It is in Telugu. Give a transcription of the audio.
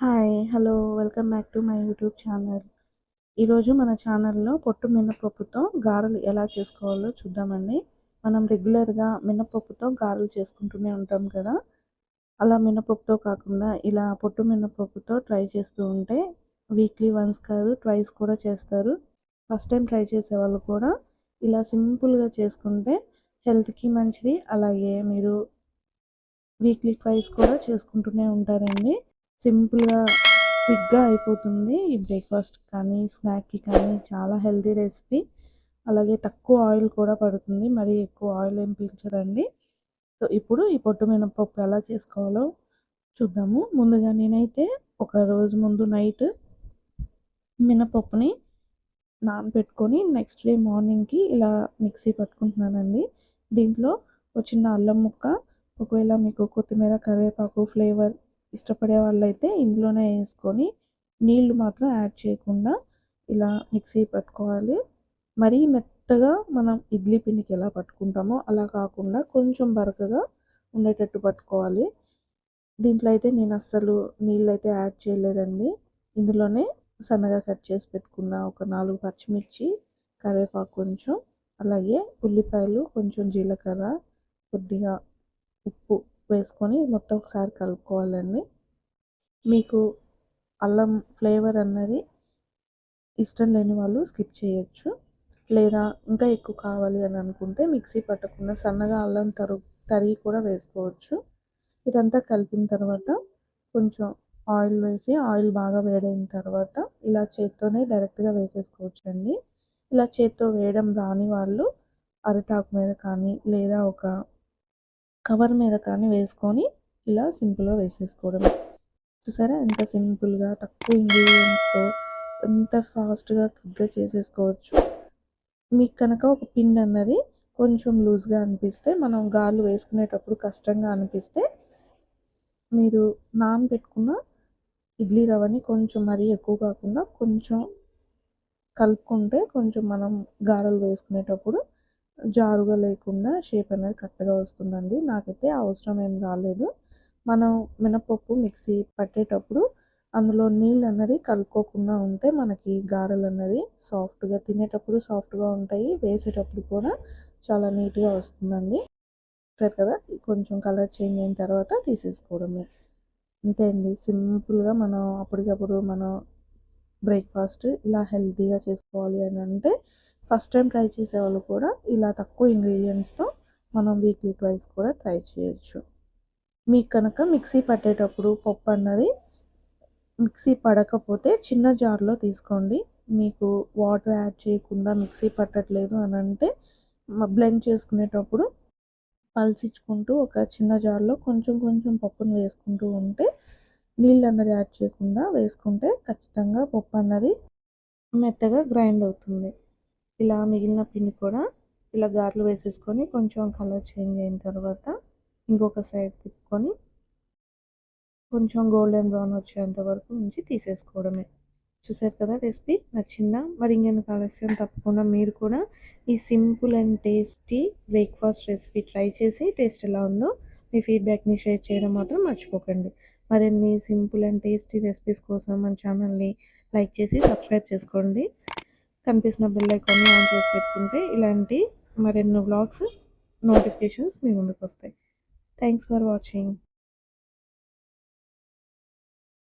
Hi hello welcome back to my YouTube channel ఈరోజు మన ఛానల్లో పొట్టు మినపప్పుతో గారెలు ఎలా చేసుకోవాలో చూద్దామండి. మనం రెగ్యులర్గా మినపప్పుతో గారెలు చేసుకుంటూనే ఉంటాం కదా. అలా మినపప్పుతో కాకుండా ఇలా పొట్టు మినపప్పుతో ట్రై చేస్తూ ఉంటే వీక్లీ వన్స్ కాదు ట్రైస్ కూడా చేస్తారు. ఫస్ట్ టైం ట్రై చేసే వాళ్ళు కూడా ఇలా సింపుల్గా చేసుకుంటే హెల్త్కి మంచిది. అలాగే మీరు వీక్లీ ట్రైస్ కూడా చేసుకుంటూనే ఉంటారండి. సింపుల్గా క్విక్గా అయిపోతుంది ఈ బ్రేక్ఫాస్ట్ కానీ స్నాక్కి కానీ చాలా హెల్తీ రెసిపీ. అలాగే తక్కువ ఆయిల్ కూడా పడుతుంది మరి ఎక్కువ ఆయిల్ ఏం పీల్చదండి. సో ఇప్పుడు ఈ పొట్టు మినపప్పు ఎలా చేసుకోవాలో చూద్దాము. ముందుగా నేనైతే ఒక రోజు ముందు నైట్ మినపప్పుని నానబెట్టుకొని నెక్స్ట్ డే మార్నింగ్కి ఇలా మిక్సీ పట్టుకుంటున్నానండి. దీంట్లో ఒక చిన్న అల్లం ముక్క ఒకవేళ మీకు కొత్తిమీర కరివేపాకు ఫ్లేవర్ ఇష్టపడే వాళ్ళైతే ఇందులోనే వేసుకొని నీళ్ళు మాత్రం యాడ్ చేయకుండా ఇలా మిక్సీ పట్టుకోవాలి. మరీ మెత్తగా మనం ఇడ్లీ పిండికి ఎలా పట్టుకుంటామో అలా కాకుండా కొంచెం బరకగా ఉండేటట్టు పట్టుకోవాలి. దీంట్లో అయితే నేను అస్సలు నీళ్ళు అయితే యాడ్ చేయలేదండి. ఇందులోనే సన్నగా కట్ చేసి పెట్టుకున్న ఒక నాలుగు పచ్చిమిర్చి కరివేపాకు కొంచెం అలాగే ఉల్లిపాయలు కొంచెం జీలకర్ర కొద్దిగా ఉప్పు వేసుకొని మొత్తం ఒకసారి కలుపుకోవాలండి. మీకు అల్లం ఫ్లేవర్ అన్నది ఇష్టం లేని వాళ్ళు స్కిప్ చేయొచ్చు. లేదా ఇంకా ఎక్కువ కావాలి అని అనుకుంటే మిక్సీ పట్టకుండా సన్నగా అల్లం తరు తరిగి కూడా వేసుకోవచ్చు. ఇదంతా కలిపిన తర్వాత కొంచెం ఆయిల్ వేసి ఆయిల్ బాగా వేడైన తర్వాత ఇలా చేత్తోనే డైరెక్ట్గా వేసేసుకోవచ్చు అండి ఇలా చేత్తో వేయడం రాని వాళ్ళు అరిటాకు మీద కానీ లేదా ఒక కవర్ మీద కానీ వేసుకొని ఇలా సింపుల్గా వేసేసుకోవడం. చూసారా? ఎంత సింపుల్గా తక్కువ ఇంగ్రీడియంట్స్తో ఎంత ఫాస్ట్గా క్విక్గా చేసేసుకోవచ్చు. మీకు కనుక ఒక పిన్ అన్నది కొంచెం లూజ్గా అనిపిస్తే మనం గాలు వేసుకునేటప్పుడు కష్టంగా అనిపిస్తే మీరు నానబెట్టుకున్న ఇడ్లీ రవ్వని కొంచెం మరీ ఎక్కువ కాకుండా కొంచెం కలుపుకుంటే కొంచెం మనం గారెలు వేసుకునేటప్పుడు జారుగా లేకుండా షేప్ అనేది కరెక్ట్గా వస్తుందండి. నాకైతే అవసరం ఏం రాలేదు. మనం మినపప్పు మిక్సీ పట్టేటప్పుడు అందులో నీళ్ళు అన్నది కలుపుకోకుండా ఉంటే మనకి గారెలు అన్నది సాఫ్ట్గా తినేటప్పుడు సాఫ్ట్గా ఉంటాయి. వేసేటప్పుడు కూడా చాలా నీట్గా వస్తుందండి. సరే కదా కొంచెం కలర్ చేంజ్ అయిన తర్వాత తీసేసుకోవడమే. అంతే అండి. సింపుల్గా మనం అప్పటికప్పుడు మనం బ్రేక్ఫాస్ట్ ఇలా హెల్తీగా చేసుకోవాలి అని అంటే ఫస్ట్ టైం ట్రై చేసే వాళ్ళు కూడా ఇలా తక్కువ ఇంగ్రీడియంట్స్తో మనం వీక్లీ ట్వైస్ కూడా ట్రై చేయొచ్చు. మీకు కనుక మిక్సీ పట్టేటప్పుడు పప్పు అన్నది మిక్సీ పడకపోతే చిన్న జార్లో తీసుకోండి. మీకు వాటర్ యాడ్ చేయకుండా మిక్సీ పట్టట్లేదు అని అంటే బ్లెండ్ చేసుకునేటప్పుడు పల్సించుకుంటూ ఒక చిన్న జార్లో కొంచెం కొంచెం పప్పును వేసుకుంటూ ఉంటే నీళ్ళు అన్నది యాడ్ చేయకుండా వేసుకుంటే ఖచ్చితంగా పప్పు అన్నది మెత్తగా గ్రైండ్ అవుతుంది. ఇలా మిగిలిన పిండి కూడా ఇలా గారెలు వేసేసుకొని కొంచెం కలర్ చేంజ్ అయిన తర్వాత ఇంకొక సైడ్ తిప్పుకొని కొంచెం గోల్డెన్ బ్రౌన్ వచ్చేంత వరకు ఉంచి తీసేసుకోవడమే. చూసారు కదా రెసిపీ? నచ్చిందా? మరి ఇంకెందుకు ఆలస్యం? తప్పకుండా మీరు కూడా ఈ simple and tasty breakfast recipe try చేసి టేస్ట్ ఎలా ఉందో మీ ఫీడ్బ్యాక్ని షేర్ చేయడం మాత్రం మర్చిపోకండి. మరిన్ని సింపుల్ అండ్ టేస్టీ రెసిపీస్ కోసం మన ఛానల్ని లైక్ చేసి సబ్స్క్రైబ్ చేసుకోండి. కనిపిస్తున్న బెల్ ఐకాన్ని ఆన్ చేసి పెట్టుకుంటే ఇలాంటి మరెన్నో బ్లాగ్స్ నోటిఫికేషన్స్ మీ ముందుకు వస్తాయి థ్యాంక్స్ ఫర్ వాచింగ్